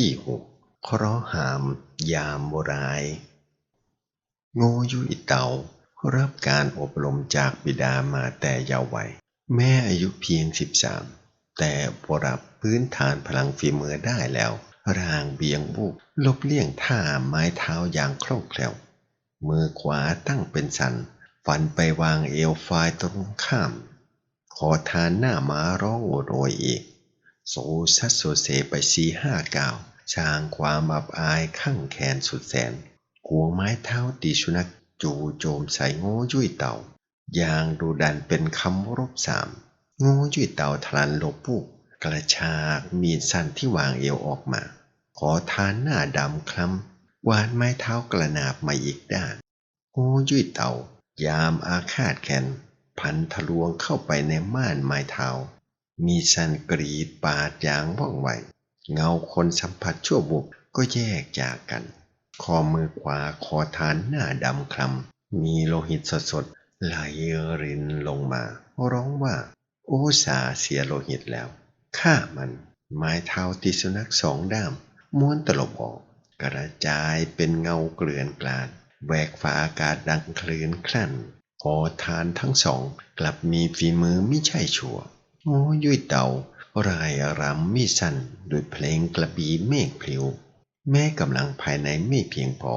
ที่หกเคราะหาม ยามโบราย โงยุยเตารับการอบรมจากบิดามาแต่เยาว์วัย แม่อายุเพียง13แต่พอรับพื้นฐานพลังฝีมือได้แล้ว ร่างเบียงบุกลบเลี่ยงท่าไม้เท้าอย่างคล่องแคล่ว มือขวาตั้งเป็นสัน ฟันไปวางเอวฝ่ายตรงข้าม ขอทานหน้าม้าร้องโอดโอยอีก โซซัดโซเซไปสีห้าเก้าช่างความอับอายข้างแขนสุดแสนกวงไม้เท้าตีชุนักจูโจมใส่โง่ยุ่ยเต่า อย่างดูดันเป็นคำรบสามโง่ยุ่ยเต่าทลันหลบปุกกระชากมีดสั้นที่วางเอวออกมา ขอทานหน้าดำคล้ำวานไม้เท้ากระนาบมาอีกด้านโง่ยุ่ยเต่า ยามอาฆาตแขนพันทะลวงเข้าไปในม่านไม้เท้า มีสันกรีดปาดอย่างว่องไว เงาคนสัมผัสชั่วบุบก็แยกจากกันคอมือขวาคอทานหน้าดำคล้ำ มีโลหิตสดๆไหลรินลงมา ร้องว่า โอ้สาเสียโลหิตแล้ว ฆ่ามัน ไม้เท้าติสุนัขสองด้าม ม้วนตลบออก กระจายเป็นเงาเกลื่อนกลาดแหวกฝ่าอากาศดังคลื่นคลั่นขอทานทั้งสองกลับมีฝีมือไม่ใช่ชัว โอ้ยุยเต่ารายรำมีสั้นด้วยเพลงกระบีเมฆพลิว แม้กำลังภายในไม่เพียงพอ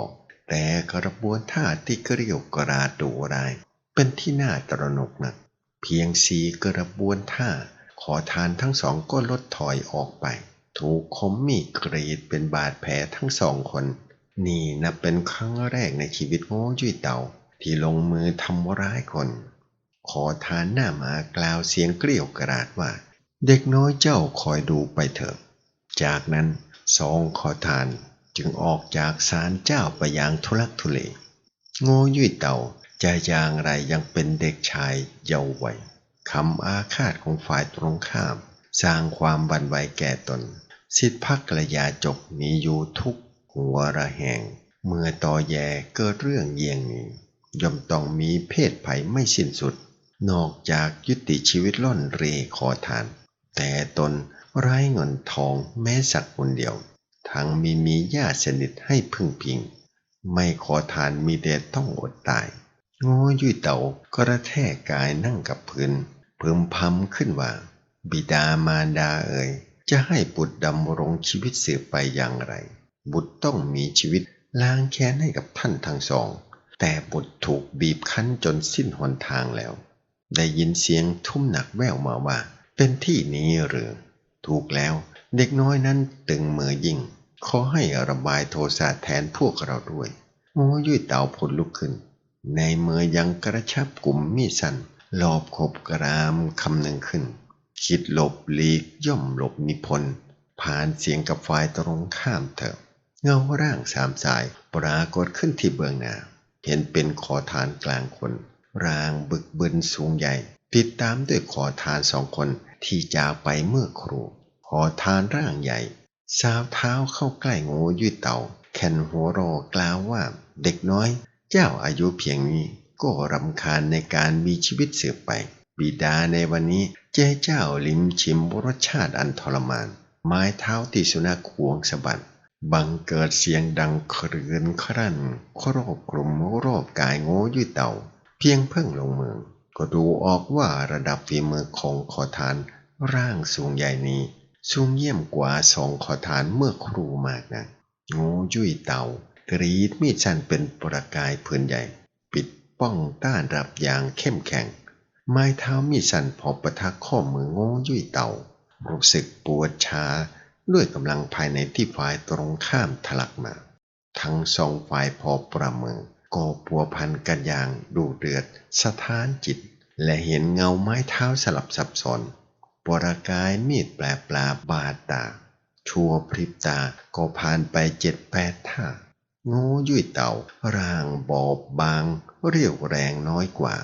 แต่กระบวนท่าที่เกลียวกราดดุราย เป็นที่น่าตระหนกหนัก เพียงสีกระบวนท่า ขอทานทั้งสองก็ลดถอยออกไป ถูกคมมีดกรีดเป็นบาดแผลทั้งสองคน นี่นับเป็นครั้งแรกในชีวิตโง่ยุยเต่าที่ลงมือทำร้ายคน ขอทานหน้ามากล่าวเสียงเกลียวกราดว่า เด็กน้อยเจ้าคอยดูไปเถอะ จากนั้นสองขอทานจึงออกจากศาลเจ้าไปอย่างทุลักทุเลโง่ยุ่ยเต่าจะอย่างไรยังเป็นเด็กชายเยาว์วัยคำอาฆาตของฝ่ายตรงข้าม สร้างความบันไหวแก่ตน สิทธิพักกระยาจกมีอยู่ทุกหัวระแหง เมื่อต่อแยเกิดเรื่องเยี่ยงนี้ย่อมต้องมีเพศภัยไม่สิ้นสุด นอกจากยุติชีวิตล่อนเร่ขอทาน แต่ตนไร้เงินทองแม้สักคนเดียวทั้งมีมีญาติสนิทให้พึ่งพิง ไม่ขอทานมีเดชต้องอดตายง่ยุ่ยเต่ากระแทกกายนั่งกับพื้นพึมพำขึ้นว่า บิดามารดาเอ่ยจะให้บุตรดำรงชีวิตสืบไปอย่างไร บุตรต้องมีชีวิตล้างแค้นให้กับท่านทั้งสอง แต่บุตรถูกบีบคั้นจนสิ้นหนทางแล้ว ได้ยินเสียงทุ่มหนักแว่วมาว่า เป็นที่นี้หรือ ถูกแล้ว เด็กน้อยนั้นตึงมือยิ่ง ขอให้ระบายโทสะแทนพวกเราด้วยโง่ยุ่ยเต่าผลลุกขึ้น ในมือยังกระชับกลุ่มมีสั้นลอบขบกรามคำหนึ่งขึ้น คิดหลบหลีกย่อมหลบนิพนธ์ผ่านเสียงกับฝ่ายตรงข้ามเถอะเงาร่างสามสายปรากฏขึ้นที่เบื้องหน้า เห็นเป็นขอทานกลางคน ร่างบึกบึนสูงใหญ่ ติดตามด้วยขอทานสองคนที่จากไปเมื่อครู ขอทานร่างใหญ่ สาวเท้าเข้าใกล้งูยืดเต่า แคนหัวโรกล่าวว่าเด็กน้อย เจ้าอายุเพียงนี้ก็รำคาญในการมีชีวิตสืบไป บิดาในวันนี้เจ้เจ้าลิ้มชิมรสชาติอันทรมาน ไม้เท้าที่สุนัขขวงสะบัดบังเกิดเสียงดังครืนครั่นครอบกลุ่มรอบกายโง่ยืดเต่า พียงเพิ่งลงเมือง ก็ดูออกว่าระดับฝีมือของขอทานร่างสูงใหญ่นี้ สูงเยี่ยมกว่าสองขอทานเมื่อครูมากนะง่ยุ่ยเต่ากรีดมีดสั้นเป็นประกายพื้นใหญ่ ปิดป้องต้านรับอย่างเข้มแข็ง ไม้เท้ามีดสั้นพอประทักข้อมือง่ยุ่ยเต่า รู้สึกปวดชาด้วยกำลังภายในที่ฝ่ายตรงข้ามทะลักมา ทั้งสองฝ่ายพอประเมิน ก็ปัวพันกันอย่างดูเดือดสถานจิต และเห็นเงาไม้เท้าสลับซับซ้อนปรากายมีดแปลปลาบาดตา ชั่วพริบตาก็ผ่านไปเจ็ดแปดท่าโง่ยุ่ยเต่าร่างบอบบาง เรียวแรงน้อยกว่า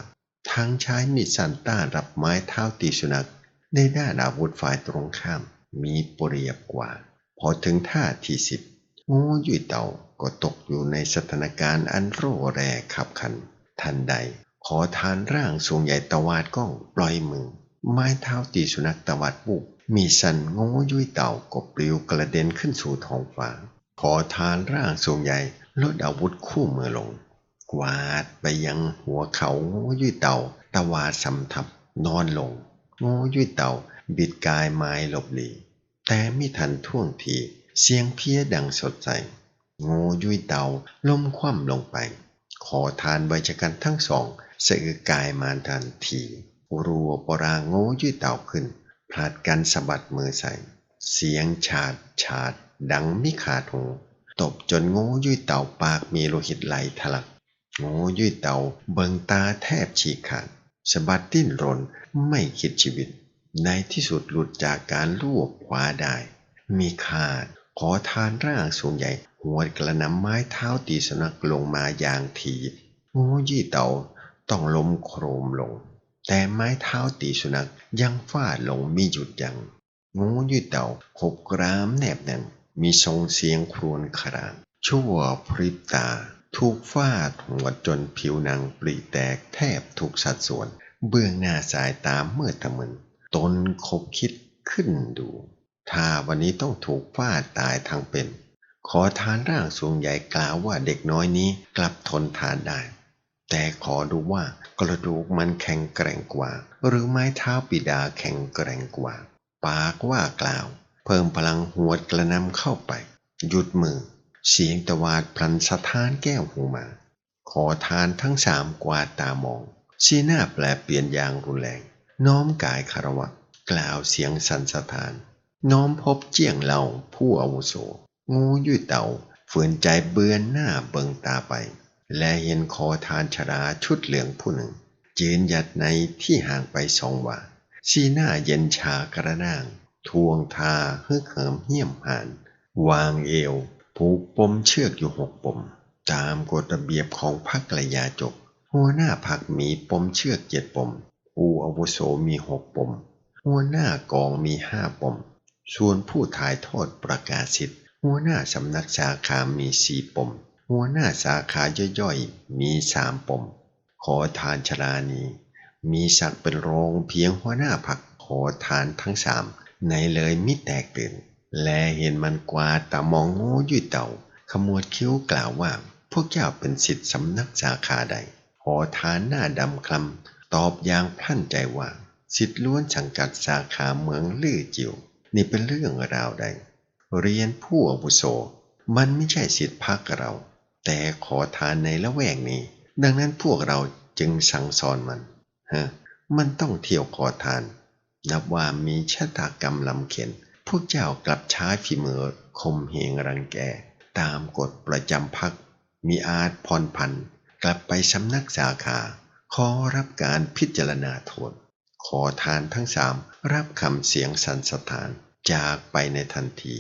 ทั้งใช้มีดสันต้านรับไม้เท้าตีสุนัขในด้านอาวุธฝ่ายตรงข้ามมีเปรียบกว่า พอถึงท่าที่สิบ ง่ยุ่ยเต่าก็ตกอยู่ในสถานการณ์อันโร่แรขับขัน ทันใด ขอทานร่างสูงใหญ่ตวาดก้องปล่อยมือ ไม้เท้าตีสุนัขตวัดบุกมีสันง่ยุ้ยเต่ากบปลิวกระเด็นขึ้นสู่ท้องฟ้า ขอทานร่างสูงใหญ่ลดอาวุธคู่มือลง กวาดไปยังหัวเขาง่ยุ้ยเต่าตะวาสำทับนอนลงง่ยุ้ยเต่าบิดกายไม้หลบหลีแต่ไม่ทันท่วงที เสียงเพี้ยดังสดใสโง่ยุ้ยเต่าล้มคว่ำลงไป ขอทานใบชะกันทั้งสองเสะอึกกายมาทันทีรัวปรางโง่ยุยเต่าขึ้นพลัดกันสะบัดมือใส่ เสียงฉาดฉาด ดังไมิขาดหูตบจนโง่ยุยเต่าปากมีโลหิตไหลทะลักโง่ยุยเต่าเบิงตาแทบฉีกขาดสะบัดดิ้นรนไม่คิดชีวิต ในที่สุดหลุดจากการรวบคว้าได้ มีขาด ขอทานร่างสูงใหญ่ หัวกระนำไม้เท้าตีสนักลงมาอย่างทีโง่ยี่เต่าต้องล้มโครมลง แต่ไม้เท้าตีสุนัขยังฟาดลงมีหยุดยังงูยี่เต่าขบกรามแนบแน่นมีทรงเสียงครวญครางชั่วพริบตา ถูกฟาดหัวจนผิวหนังปรีแตกแทบทุกสัดส่วน เบื้องหน้าสายตาเมื่อทะมึนตนคบคิดขึ้นดู ถ้าวันนี้ต้องถูกฟาดตายทั้งเป็น ขอทานร่างสูงใหญ่กล่าวว่าเด็กน้อยนี้กลับทนทานได้ แต่ขอดูว่ากระดูกมันแข็งแกร่งกว่า หรือไม้เท้าปิดาแข็งแกร่งกว่า ปากว่ากล่าว เพิ่มพลังหัวกระนำเข้าไป หยุดมือ เสียงตะวาดพลันสะท้านแก้วหูมา ขอทานทั้งสามกวาดตามองสีหน้าแปลเปลี่ยนอย่างรุนแรง น้อมกายคารวะ กล่าวเสียงสันสะท้าน น้อมพบเจียงเหล่าผู้อาวุโส งูยุ่ยเต่าฝืนใจเบือนหน้าเบิงตาไป และเห็นคอทานชราชุดเหลืองผู้หนึ่งยืนหยัดในที่ห่างไปสองว่าสีหน้าเย็นชากระน่าง ทวงทาฮึกเหิมเหี้ยมหาน วางเอว ผูกปมเชือกอยู่หกปม ตามกฎระเบียบของพรรคกระยาจก หัวหน้าพักมีปมเชือกเจ็ดปมผู้อาวุโสมีหกปม หัวหน้ากองมีห้าปม ส่วนผู้ถ่ายทอดประกาศสิทธิ์ หัวหน้าสำนักสาขามีสี่ปม หัวหน้าสาขาย่อยๆ มีสามปม ขอทานชรานี มีศักดิ์เป็นรองเพียงหัวหน้าพักขอทานทั้งสามในเลยมิแตกตื่น และเห็นมันกวาดตามองโง่ยุ่ยเต่า ขมวดคิ้วกล่าวว่า พวกเจ้าเป็นสิทธิสำนักสาขาใด ขอทานหน้าดำคลำตอบอย่างพลั่นใจว่า สิทธิล้วนสังกัดสาขาเมืองลื่อจิ๋ว นี่เป็นเรื่องราวใด เรียนผู้อาวุโส มันไม่ใช่สิทธิพักเรา แต่ขอทานในละแวกนี้ ดังนั้นพวกเราจึงสั่งสอนมันฮะมันต้องเที่ยวขอทาน นับว่ามีชะตากรรมลำเข็น พวกเจ้ากลับใช้ฝีมือคมเหงรังแก ตามกฎประจำพัก มีอาจพรพันกลับไปสำนักสาขา ขอรับการพิจารณาโทษขอทานทั้งสามรับคำเสียงสันสถาน จากไปในทันที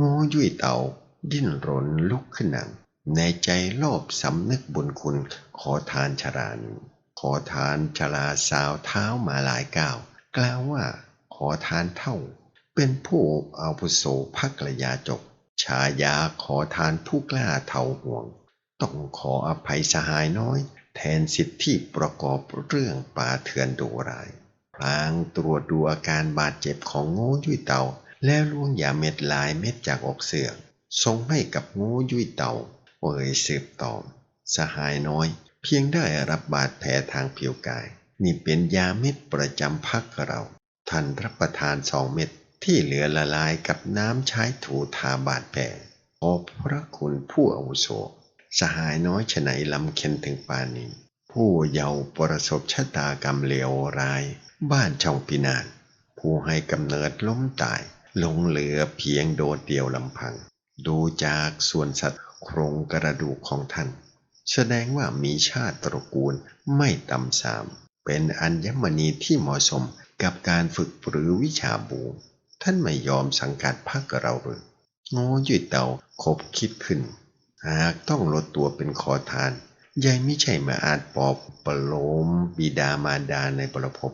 งูยุ่ยเต่าดิ้นรนลุกขึ้นนั่งในใจโลภสำนึกบุญคุณ ขอทานชรานขอทานชราสาวเท้ามาหลายก้าวกล่าวว่าขอทานเท่า เป็นผู้อาวุโสพักระยาจกฉายาขอทานผู้กล้าเท่าห่วง ต้องขออภัยสหายน้อย แทนสิทธิประกอบเรื่องป่าเถื่อนดุร้าย พลางตรวจดูอาการบาดเจ็บของโง่ยุยเต่า แล้วล่วงยาเม็ดลายเม็ดจากอกเสือส่งให้กับโง่ยุยเต่าเอ่ยสืบตอสหายน้อย เพียงได้รับบาดแผลทางผิวกาย นี่เป็นยาเม็ดประจำพักเราท่านรับประทานสองเม็ดที่เหลือละลายกับน้ำใช้ถูทาบาดแผลขอบพระคุณผู้อาวุโสสหายน้อยฉไหนลำเค็นถึงปานนี้ ผู้เยาว์ประสบชะตากรรมเลวร้าย บ้านช่องพินาศผู้ให้กำเนิดล้มตายหลงเหลือเพียงโดดเดียวลำพัง ดูจากส่วนสัตว์โครงกระดูกของท่าน แสดงว่ามีชาติตระกูลไม่ต่ำสาม เป็นอัญมณีที่เหมาะสมกับการฝึกหรือวิชาบูท่านไม่ยอมสังกัดพักกับเราหรือง่ยืดเตาคบคิดขึ้น หากต้องลดตัวเป็นขอทานยายไม่ใช่มาอาจปอบประโลมบิดามารดาในประพบ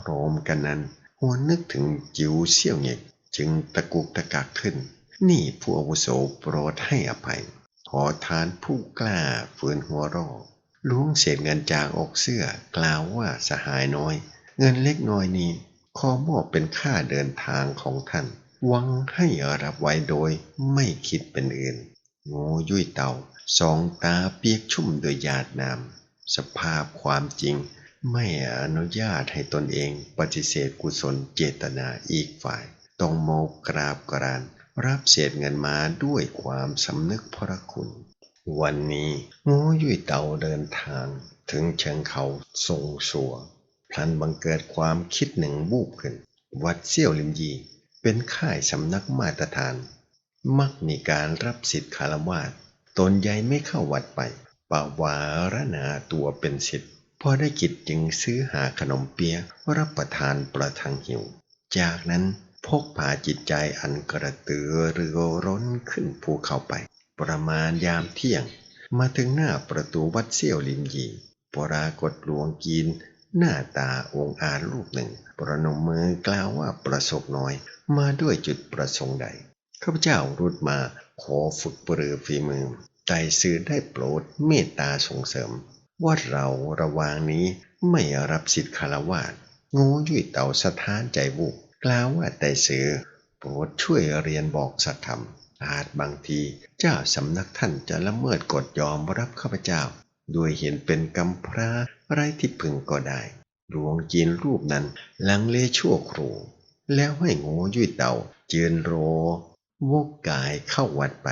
พร้อมกันนั้นหัวนึกถึงจิ๋วเสี่ยวเหงกจึงตะกุกตะกักขึ้น นี่ผู้อาวุโสโปรดให้อภัย ขอทานผู้กล้าฝืนหัวรอล้วงเศษเงินจากอกเสื้อกล่าวว่าสหายน้อย เงินเล็กน้อยนี้ขอมอบเป็นค่าเดินทางของท่านหวังให้รับไว้โดยไม่คิดเป็นอื่นโง่ยุ่ยเต่าสองตาเปียกชุ่มโดยหยาดน้ำสภาพความจริง ไม่อนุญาตให้ตนเองปฏิเสธกุศลเจตนาอีกฝ่าย ต้องโมกราบกรานรับเศษเงินมาด้วยความสำนึกพระคุณ วันนี้โง่ยุ่ยเต่าเดินทาง ถึงเชิงเขาทรงสัวพลันบังเกิดความคิดหนึ่งบูบขึ้น วัดเซี่ยวลิมยี เป็นค่ายสำนักมาตรฐาน มักมีการรับสิทธิ์คารวาสตนใหญ่ไม่เข้าวัดไปปาวารณาตัวเป็นสิทธิ์ พอได้กิจจึงซื้อหาขนมเปี๊ยะรับประทานประทังหิว จากนั้นพกพาจิตใจอันกระตือรือร้นขึ้นภูเขาไป ประมาณยามเที่ยง มาถึงหน้าประตูวัดเซี่ยวลิมยีปรากฏหลวงกีนหน้าตาองค์อาจรูปหนึ่ง ประนมมือกล่าวว่าประสบน้อย มาด้วยจุดประสงค์ใดข้าพเจ้ารุดมาขอฝึกปรือฝีมือใจสื่อได้โปรดเมตตาส่งเสริม ว่าเราระวางนี้ไม่รับสิทธิคารวาสงูยุ่ยเต่าสถานใจบุกกล่าวว่าแต่สือโปรดช่วยเรียนบอกสักคำอาจบางทีเจ้าสำนักท่านจะละเมิดกฎยอมรับข้าพเจ้า ด้วยเห็นเป็นกำพร้าไร้ที่พึงก็ได้หลวงจีนรูปนั้นลังเลชั่วครูแล้วให้งูยุ่ยเต่าเจือนโรวกกายเข้าวัดไป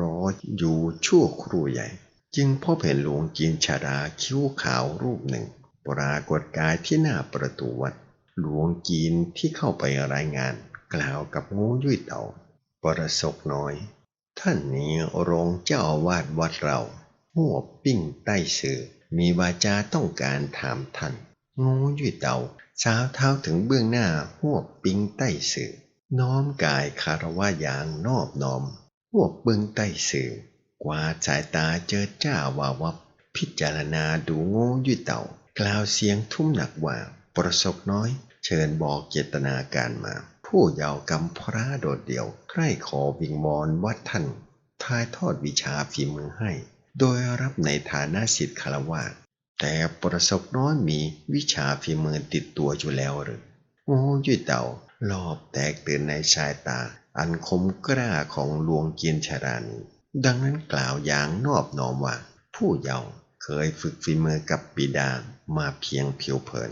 รออยู่ชั่วครู่ใหญ่ จึงพบเห็นหลวงจีนชาดาคิ้วขาวรูปหนึ่ง ปรากฏกายที่หน้าประตูวัด หลวงจีนที่เข้าไปรายงาน กล่าวกับงูยุ่ยเต่า ประสบน้อย ท่านนี้รองเจ้าอาวาดวัดเราหัวปิ้งใต้สื่อ มีวาจาต้องการถามท่านงูยุ่ยเต่าสาวเท้าถึงเบื้องหน้าหัวปิ้งใต้สื่อ น้อมกายคารวะอย่างนอบน้อมพวเบื้องใต้สื่อ กวาดสายตาเจอจ้าวาวับ พิจารณาดูโง่ยุ่ยเต่า กล่าวเสียงทุ่มหนักว่า ประสบน้อย เชิญบอกเจตนาการมา ผู้เยาวกำพระโดดเดี่ยว ใคร่ขอวิงวอนวัดท่านทายทอดวิชาฝีมือให้ โดยรับในฐานะสิทธิคารวะแต่ประสบน้อยมีวิชาฝีมือติดตัวอยู่แล้วหรือโง่ยุ่ยเต่ารอบแตกตื่นในสายตา อันคมกล้าของหลวงเกียนชารานี ดังนั้นกล่าวอย่างนอบน้อมว่า ผู้เยาว์เคยฝึกฝีมือกับบิดามาเพียงผิวเผิน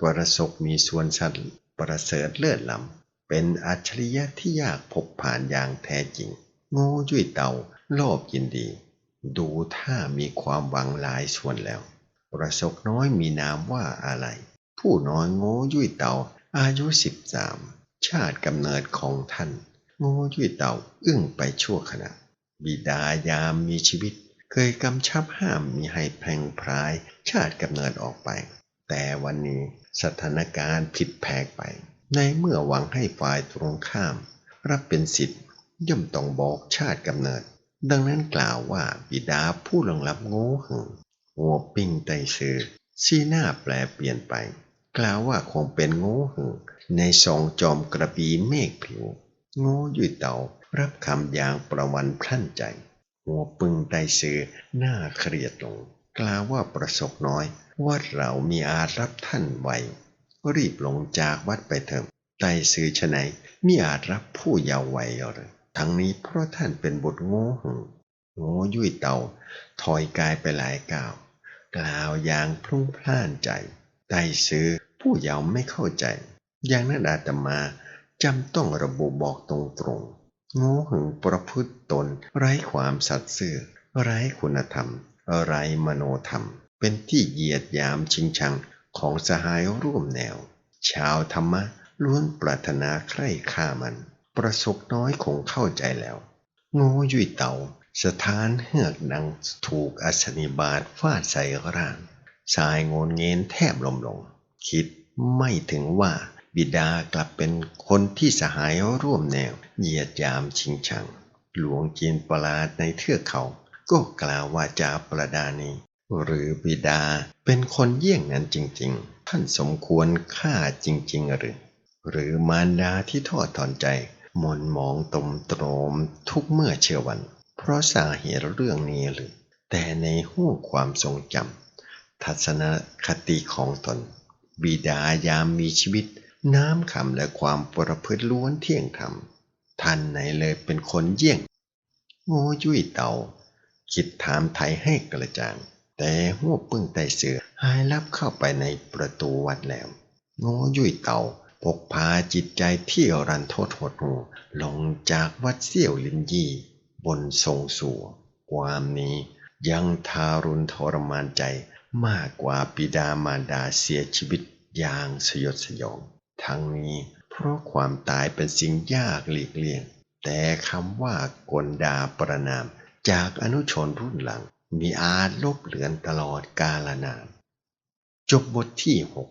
ประสบมีส่วนสัตว์ประเสริฐเลิศล้ำเป็นอัจฉริยะที่ยากพบผ่านอย่างแท้จริง โง่ยุ่ยเต่าโลภยินดี ดูถ้ามีความหวังหลายส่วนแล้ว ประสบน้อยมีนามว่าอะไร ผู้น้อยโง่ยุ่ยเต่าอายุสิบสามชาติกำเนิดของท่าน โง่ยุ่ยเต่าอึ้งไปชั่วขณะ บิดายามมีชีวิต เคยกำชับห้ามมีให้แพงพรายชาติกำเนิดออกไป แต่วันนี้สถานการณ์ผิดแผกไป ในเมื่อหวังให้ฝ่ายตรงข้าม รับเป็นสิทธิ์ย่อมต้องบอกชาติกำเนิด ดังนั้นกล่าวว่าบิดาผู้หลงรับโง่หึงหัวปิ้งไตซื้อซีหน้าแปลเปลี่ยนไป กล่าวว่าคงเป็นโง่หึงในสองจอมกระบีเมฆผิว โง่ยุ่ยเต่ารับคำอย่างประวันพลั่นใจ หัวปึงไตซื้อหน้าเครียดลง กล่าวว่าประสบน้อย วัดเรามีอารับท่านไวรีบลงจากวัดไปเถิดไตซื้อฉไหนมีอาจรับผู้เยาว์ไวหรือทั้งนี้เพราะท่านเป็นบทโง่หึงโง่ยุ่ยเต่าถอยกายไปหลายก้าว กล่าวอย่างพรุ่งพล่านใจไตซื้อผู้เยาว์ไม่เข้าใจ อย่างนั้นอาตมา จำต้องระบุบอกตรงๆโง่หึงประพฤติตน ไร้ความสัตย์ซื่อ ไร้คุณธรรม ไร้มโนธรรม เป็นที่เหยียดยามชิงชังของสหายร่วมแนว ชาวธรรมะล้วนปรารถนาใคร่ฆ่ามัน ประสบน้อยคงเข้าใจแล้ว โง่ยุ่ยเต่าสถานเฮือกดังถูกอัศนิบาตฟาดใส่ร่าง สายโงนเงินแทบลมลง คิดไม่ถึงว่า บิดากลับเป็นคนที่สหายร่วมแนวเหยียดยามชิงชัง หลวงจีนประหลาดในเทือกเขา ก็กล่าวว่าจาประดานีหรือบิดาเป็นคนเยี่ยงนั้นจริง ๆ ท่านสมควรฆ่าจริง ๆ หรือ หรือมารดาที่ทอดถอนใจหมนมองตมตรมทุกเมื่อเชื่อวัน เพราะสาเหตุเรื่องนี้หรือ แต่ในห้วงความทรงจำทัศนคติของตน บิดายามมีชีวิต น้ำคำและความประพฤติล้วนเที่ยงธรรม ท่านไหนเลยเป็นคนเยี่ยง โง่ยุ่ยเต่าคิดถามไทยให้กระจ่าง แต่หัวปึ้งไตเสือหายลับเข้าไปในประตูวัดแล้ว โง่ยุ่ยเต่าพกพาจิตใจเที่ยวรันโทษหดหูลงจากวัดเสี่ยวลินยี่ บนทรงสัวความนี้ยังทารุณทรมานใจมากกว่าปิดามารดาเสียชีวิตอย่างสยดสยอง ทั้งนี้เพราะความตายเป็นสิ่งยากหลีกเลี่ยง แต่คำว่ากลดาประนาม จากอนุชนรุ่นหลัง มีอาจลบเลือนตลอดกาลนาน จบบทที่หก